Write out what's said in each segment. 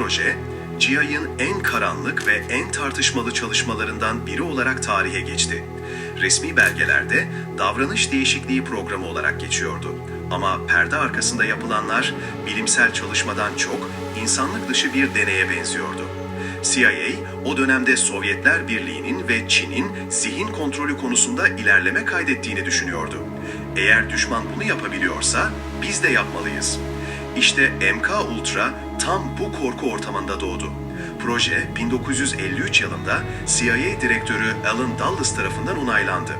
proje, GIA'ın en karanlık ve en tartışmalı çalışmalarından biri olarak tarihe geçti. Resmi belgelerde davranış değişikliği programı olarak geçiyordu. Ama perde arkasında yapılanlar bilimsel çalışmadan çok insanlık dışı bir deneye benziyordu. CIA o dönemde Sovyetler Birliği'nin ve Çin'in zihin kontrolü konusunda ilerleme kaydettiğini düşünüyordu. Eğer düşman bunu yapabiliyorsa biz de yapmalıyız. İşte MK Ultra tam bu korku ortamında doğdu. Proje 1953 yılında CIA direktörü Alan Dulles tarafından onaylandı.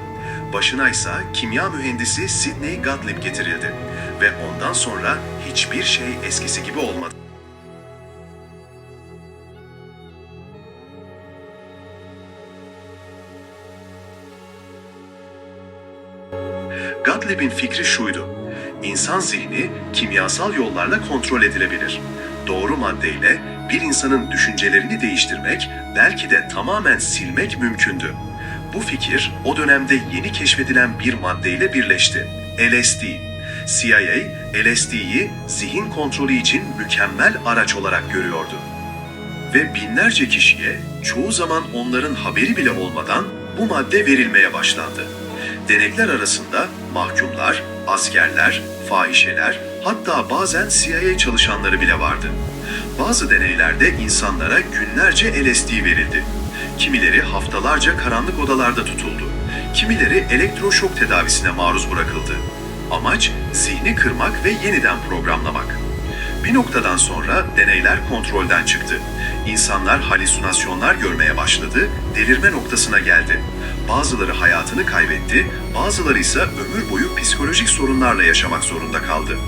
Başına ise kimya mühendisi Sidney Gottlieb getirildi ve ondan sonra hiçbir şey eskisi gibi olmadı. Gottlieb'in fikri şuydu. İnsan zihni kimyasal yollarla kontrol edilebilir. Doğru maddeyle bir insanın düşüncelerini değiştirmek, belki de tamamen silmek mümkündü. Bu fikir o dönemde yeni keşfedilen bir maddeyle birleşti. LSD. CIA, LSD'yi zihin kontrolü için mükemmel araç olarak görüyordu. Ve binlerce kişiye çoğu zaman onların haberi bile olmadan bu madde verilmeye başlandı. Denekler arasında mahkumlar, askerler, fahişeler, hatta bazen CIA çalışanları bile vardı. Bazı deneylerde insanlara günlerce LSD verildi. Kimileri haftalarca karanlık odalarda tutuldu. Kimileri elektroşok tedavisine maruz bırakıldı. Amaç zihni kırmak ve yeniden programlamak. Bir noktadan sonra deneyler kontrolden çıktı. İnsanlar halüsinasyonlar görmeye başladı, delirme noktasına geldi. Bazıları hayatını kaybetti, bazıları ise ömür boyu psikolojik sorunlarla yaşamak zorunda kaldı.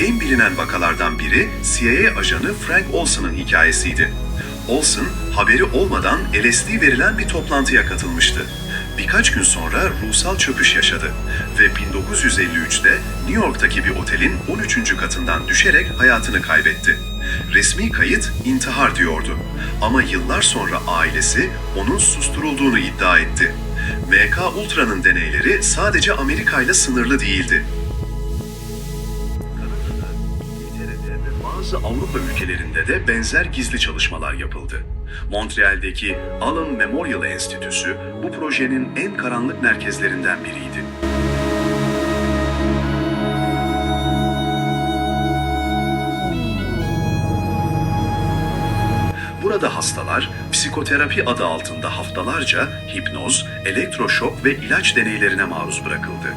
En bilinen vakalardan biri CIA ajanı Frank Olson'ın hikayesiydi. Olson, haberi olmadan LSD verilen bir toplantıya katılmıştı. Birkaç gün sonra ruhsal çöküş yaşadı ve 1953'te New York'taki bir otelin 13. katından düşerek hayatını kaybetti. Resmi kayıt intihar diyordu ama yıllar sonra ailesi onun susturulduğunu iddia etti. MK Ultra'nın deneyleri sadece Amerika ile sınırlı değildi. Kanada'da, İngiltere'de ve bazı Avrupa ülkelerinde de benzer gizli çalışmalar yapıldı. Montreal'deki Allen Memorial Enstitüsü bu projenin en karanlık merkezlerinden biriydi. Burada hastalar psikoterapi adı altında haftalarca hipnoz, elektroşok ve ilaç deneylerine maruz bırakıldı.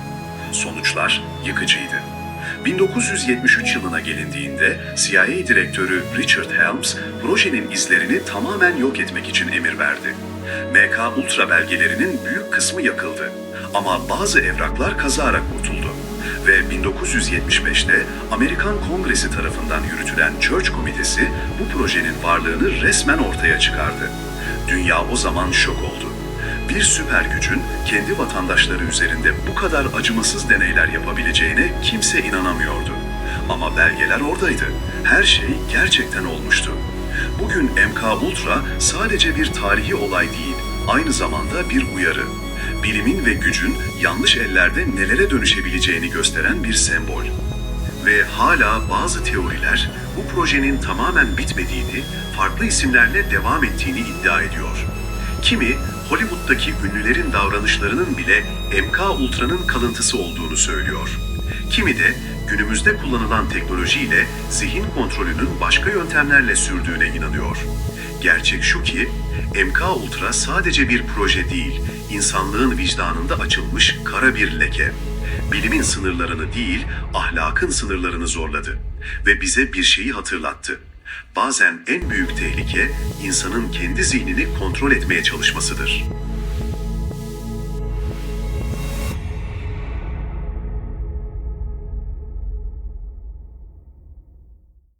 Sonuçlar yıkıcıydı. 1973 yılına gelindiğinde CIA direktörü Richard Helms projenin izlerini tamamen yok etmek için emir verdi. MK Ultra belgelerinin büyük kısmı yakıldı ama bazı evraklar kazara kurtuldu ve 1975'te Amerikan Kongresi tarafından yürütülen Church Komitesi bu projenin varlığını resmen ortaya çıkardı. Dünya o zaman şok oldu. Bir süper gücün kendi vatandaşları üzerinde bu kadar acımasız deneyler yapabileceğine kimse inanamıyordu. Ama belgeler oradaydı. Her şey gerçekten olmuştu. Bugün MK Ultra sadece bir tarihi olay değil, aynı zamanda bir uyarı bilimin ve gücün yanlış ellerde nelere dönüşebileceğini gösteren bir sembol. Ve hala bazı teoriler bu projenin tamamen bitmediğini, farklı isimlerle devam ettiğini iddia ediyor. Kimi Hollywood'daki ünlülerin davranışlarının bile MK Ultra'nın kalıntısı olduğunu söylüyor. Kimi de günümüzde kullanılan teknolojiyle zihin kontrolünün başka yöntemlerle sürdüğüne inanıyor. Gerçek şu ki MK Ultra sadece bir proje değil, insanlığın vicdanında açılmış kara bir leke. Bilimin sınırlarını değil, ahlakın sınırlarını zorladı ve bize bir şeyi hatırlattı. Bazen en büyük tehlike insanın kendi zihnini kontrol etmeye çalışmasıdır.